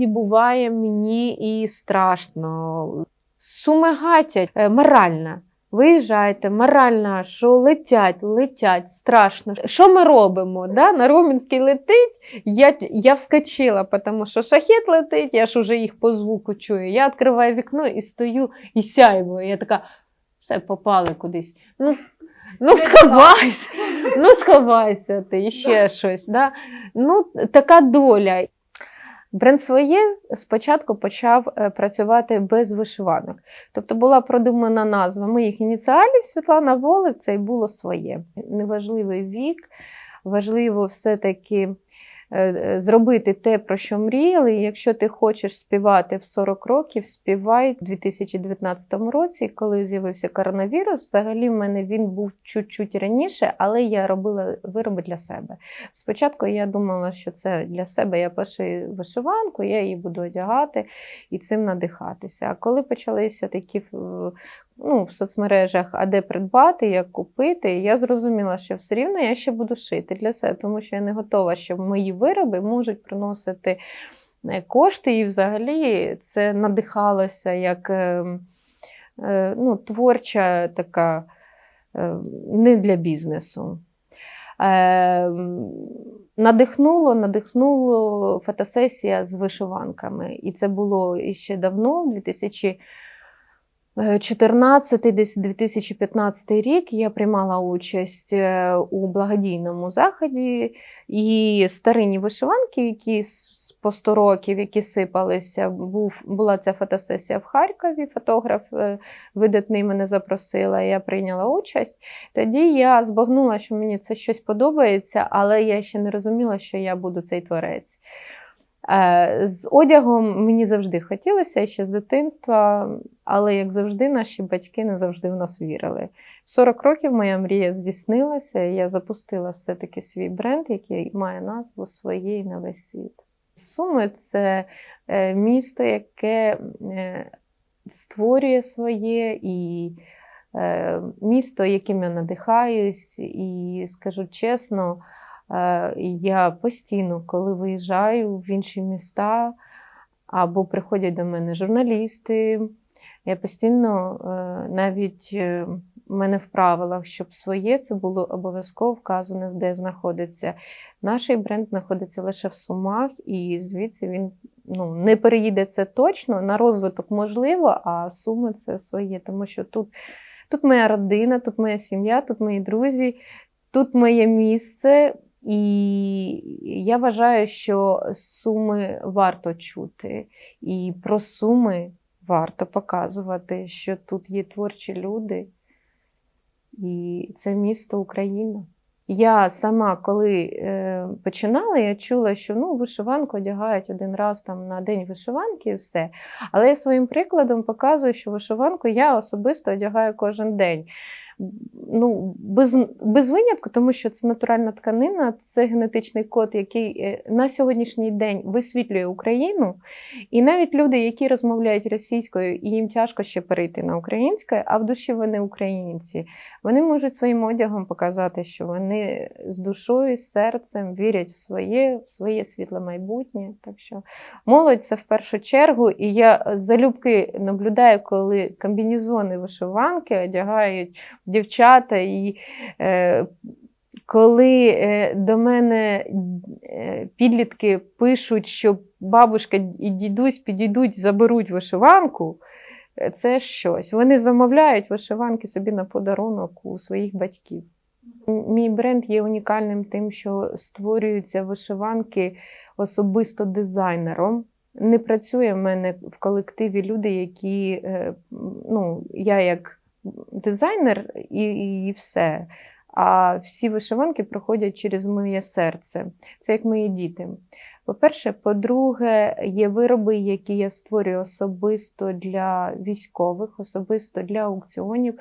Іноді буває мені і страшно. Суми гатять е, морально. Виїжджайте, морально, що летять, летять, страшно. Що ми робимо? Да? На Ромінський летить, я, я вскочила, тому що шахет летить, я ж уже їх по звуку чую. Я відкриваю вікно і стою і сяйво. Я така, все, попали кудись. Ну, ну сховайся, ну сховайся ти, ще щось. Да? Ну, така доля. Бренд своє спочатку почав е, працювати без вишиванок. Тобто була продумана назва моїх ініціалів Світлана Волик, це й було своє. Неважливий вік, важливо все-таки зробити те, про що мріяли. І якщо ти хочеш співати в 40 років, співай у 2019 році, коли з'явився коронавірус. Взагалі, в мене він був чуть-чуть раніше, але я робила вироби для себе. Спочатку я думала, що це для себе я пошию вишиванку, я її буду одягати і цим надихатися. А коли почалися такі е, ну, в соцмережах, а де придбати, як купити, я зрозуміла, що все рівно я ще буду шити для себе, тому що я не готова, що мої вироби можуть приносити е, кошти, і взагалі це надихалося як е, е, ну, творча така е, не для бізнесу. Е, надихнуло, надихнуло фотосесія з вишиванками. І це було іще давно, 2014, десь 2015 рік я приймала участь е, у благодійному заході, і старинні вишиванки, які по 100 років, які сипалися, був, була ця фотосесія в Харкові. Фотограф е, видатний мене запросила, я прийняла участь. Тоді я збагнула, що мені це щось подобається, але я ще не розуміла, що я буду цей творець. Е, З одягом мені завжди хотілося ще з дитинства, але як завжди, наші батьки не завжди в нас вірили. В 40 років моя мрія здійснилася, і я запустила все-таки свій бренд, який має назву своєї на весь світ. Суми це е, місто, яке е, створює своє і місто, яким я надихаюсь, і скажу чесно. Е, Я постійно, коли виїжджаю в інші міста, або приходять до мене журналісти, я постійно е, навіть е, в мене в правилах, щоб своє це було обов'язково вказано, де знаходиться. Наш бренд знаходиться лише в Сумах, і звідси він ну, не переїде це точно. На розвиток можливо, а суми це своє, тому що тут, тут моя родина, тут моя сім'я, тут мої друзі, тут моє місце. І я вважаю, що суми варто чути, і про суми варто показувати, що тут є творчі люди, і це місто Україна. Я сама, коли е, починала, я чула, що ну, вишиванку одягають один раз там на день вишиванки і все. Але я своїм прикладом показую, що вишиванку я особисто одягаю кожен день. Ну, без, без винятку, тому що це натуральна тканина, це генетичний код, який е, на сьогоднішній день висвітлює Україну. І навіть люди, які розмовляють російською, і їм тяжко ще перейти на українське, а в душі вони українці. Вони можуть своїм одягом показати, що вони з душою, з серцем вірять в своє, в своє світле майбутнє. Так що молодь це в першу чергу. І я залюбки наблюдаю, коли комбінезони вишиванки одягають дівчата. І е, коли е, до мене е, підлітки пишуть, що бабушка і дідусь підійдуть, заберуть вишиванку, е, це щось. Вони замовляють вишиванки собі на подарунок у своїх батьків. Мій бренд є унікальним тим, що створюються вишиванки особисто дизайнером. Не працює в мене в колективі люди, які е, ну, я як дизайнер і, і все. А всі вишиванки проходять через моє серце. Це як мої діти. По-перше, по-друге, є вироби, які я створюю особисто для військових, особисто для аукціонів.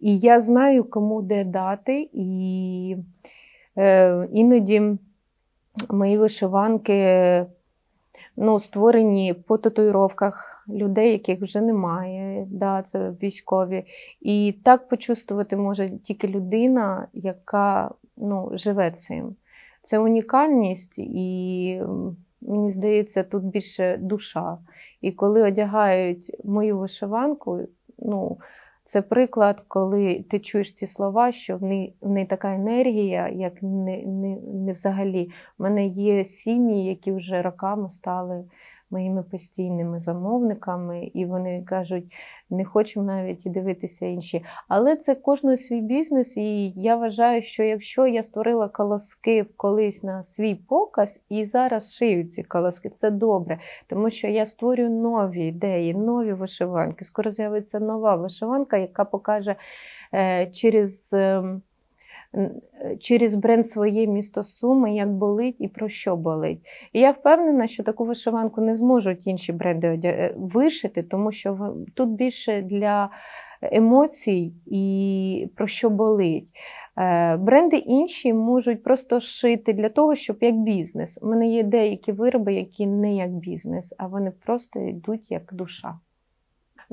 І я знаю, кому де дати. І е, іноді мої вишиванки ну, створені по татуїровках людей, яких вже немає. Да, це військові. І так почувствувати може тільки людина, яка ну, живе цим. Це унікальність, і мені здається, тут більше душа. І коли одягають мою вишиванку, ну, це приклад, коли ти чуєш ці слова, що в неї, в неї така енергія, як не, не, не взагалі. У мене є сім'ї, які вже роками стали моїми постійними замовниками, і вони кажуть, не хочемо навіть і дивитися інші. Але це кожен свій бізнес, і я вважаю, що якщо я створила колоски колись на свій показ і зараз шию ці колоски, це добре, тому що я створюю нові ідеї, нові вишиванки. Скоро з'явиться нова вишиванка, яка покаже е, через. Н- Через бренд своє місто Суми, як болить і про що болить. І я впевнена, що таку вишиванку не зможуть інші бренди е, вишити, тому що тут більше для емоцій і про що болить. Е, Бренди інші можуть просто шити для того, щоб як бізнес. У мене є деякі вироби, які не як бізнес, а вони просто йдуть як душа.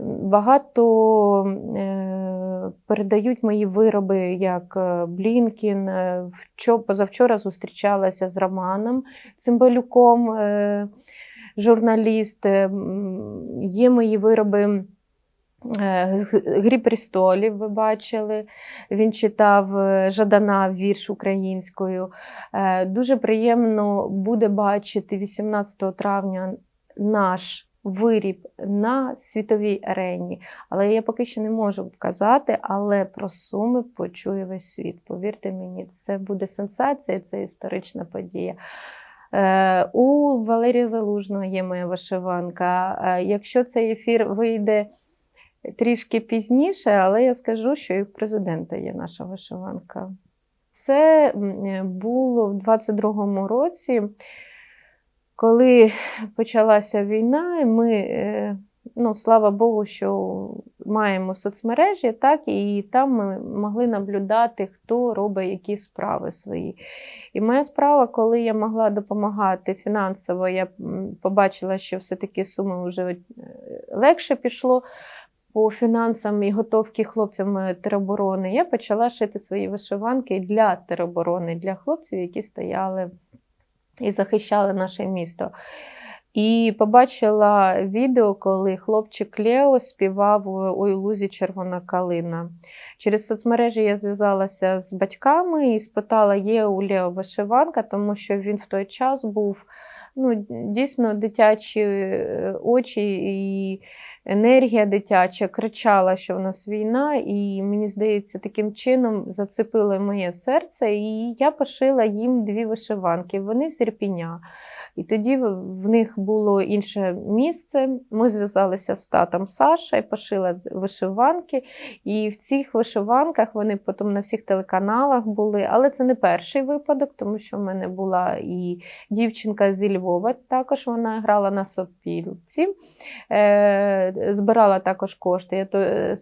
Багато е, передають мої вироби як е, Блінкін. Е, Позавчора зустрічалася з Романом Цимбалюком, журналіст. Є мої вироби. Грі престолів, ви бачили. Він читав Жадана вірш українською. Дуже приємно буде бачити 18 травня наш виріб на світовій арені. Але я поки що не можу вказати, але про суми почує весь світ. Повірте мені, це буде сенсація, це історична подія. Е, У Валерія Залужного є моя вишиванка. Е, Якщо цей ефір вийде трішки пізніше, але я скажу, що і в президента є наша вишиванка. Це е, було в 22-му році, коли почалася війна, ми, е, ну, слава Богу, що маємо соцмережі, так, і там ми могли наблюдати, хто робить які справи свої. І моя справа, коли я могла допомагати фінансово, я побачила, що все-таки суми вже е, легше пішло по фінансам і готовки хлопцям е, тероборони, я почала шити свої вишиванки для тероборони, для хлопців, які стояли і захищали наше місто. І побачила відео, коли хлопчик Лео співав «Ой, у лузі червона калина. Через соцмережі я зв'язалася з батьками і спитала, є у Лео вишиванка, тому що він в той час був ну, дійсно дитячі е, очі і енергія дитяча кричала, що в нас війна, і мені здається, таким чином зацепило моє серце. І я пошила їм дві вишиванки. Вони з Ірпіня. І тоді в них було інше місце. Ми зв'язалися з татом Саша і пошила вишиванки. І в цих вишиванках вони потім на всіх телеканалах були. Але це не перший випадок, тому що в мене була і дівчинка зі Львова, також вона грала на сопілці, е, збирала також кошти. Я то, е,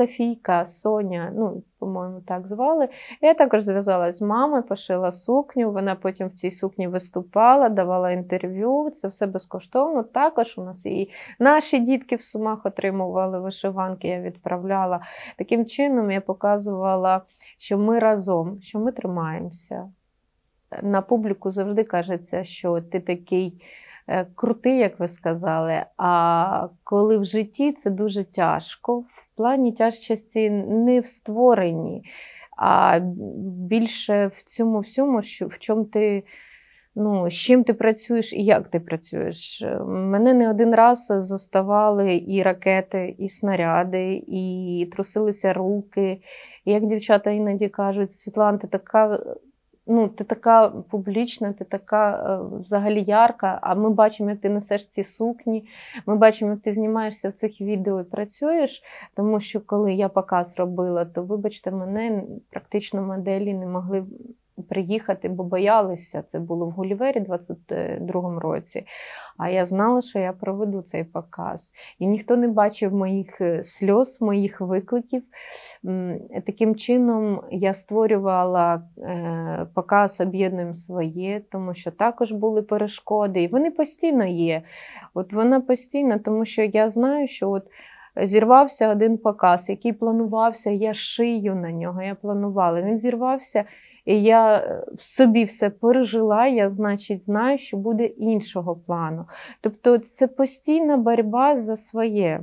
Софійка, Соня, ну, по-моєму, так звали. Я також зв'язалася з мамою, пошила сукню. Вона потім в цій сукні виступала, давала інтерв'ю. Це все безкоштовно. Також у нас і наші дітки в сумах отримували вишиванки, я відправляла. Таким чином я показувала, що ми разом, що ми тримаємося. На публіку завжди кажеться, що ти такий крутий, як ви сказали. А коли в житті це дуже тяжко. В плані тяжкості не в створенні, а більше в цьому всьому, що, в чому ти. Ну, з чим ти працюєш і як ти працюєш? Мене не один раз заставали і ракети, і снаряди, і трусилися руки. І як дівчата іноді кажуть, Світлана, ти така ну, ти така публічна, ти така е, взагалі ярка, а ми бачимо, як ти несеш ці сукні, ми бачимо, як ти знімаєшся в цих відео і працюєш. Тому що коли я показ робила, то, вибачте, мене практично моделі не могли приїхати, бо боялися. Це було в Гулівері 22-му році. А я знала, що я проведу цей показ. І ніхто не бачив моїх е, сльоз, моїх викликів. Таким чином я створювала е, показ об'єднуємо своє, тому що також були перешкоди, і вони постійно є. От вона постійно, тому що я знаю, що от зірвався один показ, який планувався, я шию на нього, я планувала. Він зірвався, і я е, в собі все пережила, я, значить, знаю, що буде іншого плану. Тобто це постійна боротьба за своє.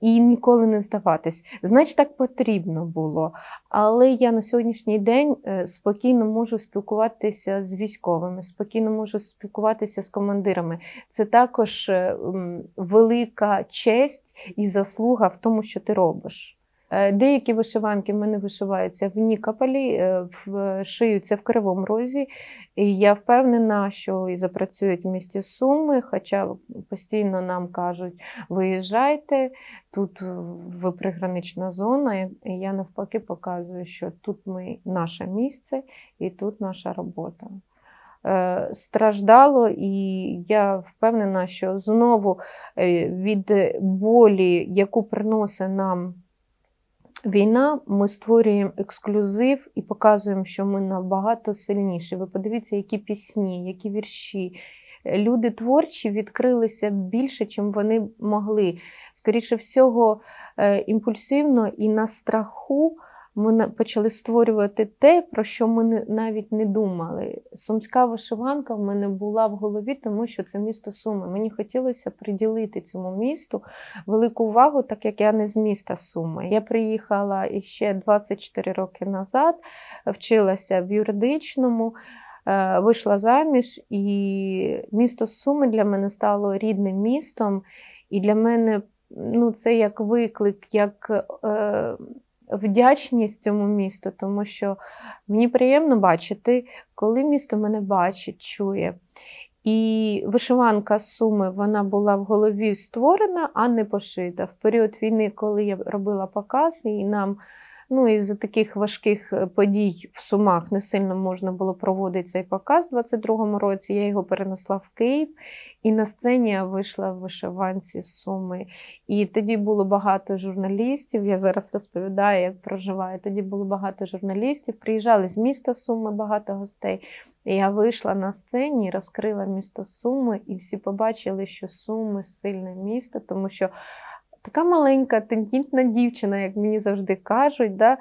І ніколи не здаватись. Значить, так потрібно було. Але я на сьогоднішній день е, спокійно можу спілкуватися з військовими, спокійно можу спілкуватися з командирами. Це також е, велика честь і заслуга в тому, що ти робиш. Е, Деякі вишиванки в мене вишиваються в Нікополі, е, в- шиються в Кривому Розі. І я впевнена, що і запрацюють в місті Суми, хоча постійно нам кажуть, виїжджайте, тут е, ви пригранична зона. І я навпаки показую, що тут ми наше місце і тут наша робота. Е, Страждало, і я впевнена, що знову е, від болі, яку приносить нам війна, ми створюємо ексклюзив і показуємо, що ми набагато сильніші. Ви подивіться, які пісні, які вірші. Е, Люди творчі відкрилися більше, чим вони могли. Скоріше всього, е, імпульсивно і на страху ми почали створювати те, про що ми навіть не думали. Сумська вишиванка в мене була в голові, тому що це місто Суми. Мені хотілося приділити цьому місту велику увагу, так як я не з міста Суми. Я приїхала іще 24 роки назад, вчилася в юридичному. е, Вийшла заміж, і місто Суми для мене стало рідним містом. І для мене ну, це як виклик, як е, вдячність цьому місту, тому що мені приємно бачити, коли місто мене бачить, чує. І вишиванка Суми вона була в голові створена, а не пошита. В період війни, коли я робила показ, і нам ну, із-за таких важких е, подій в Сумах не сильно можна було проводити цей показ у 22-му році. Я його перенесла в Київ, і на сцені я вийшла в вишиванці з Суми. І тоді було багато журналістів. Я зараз розповідаю, як проживаю. Тоді було багато журналістів. Приїжджали з міста Суми багато гостей. І я вийшла на сцені розкрила місто Суми, і всі побачили, що Суми сильне місто, тому що така маленька, тендітна дівчина, як мені завжди кажуть, да,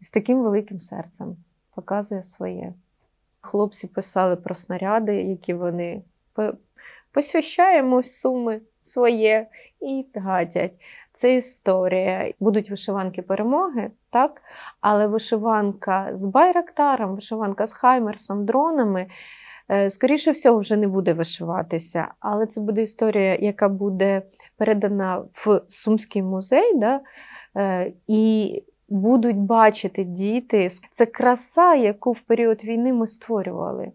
з таким великим серцем показує своє. Хлопці писали про снаряди, які вони посвящаємо суми своє і гадять. Це історія. Будуть вишиванки перемоги, так? Але вишиванка з Байрактаром, вишиванка з Хаймерсом, дронами. Е, Скоріше всього, вже не буде вишиватися, але це буде історія, яка буде передана в Сумський музей, да? е, і будуть бачити діти. Це краса, яку в період війни ми створювали.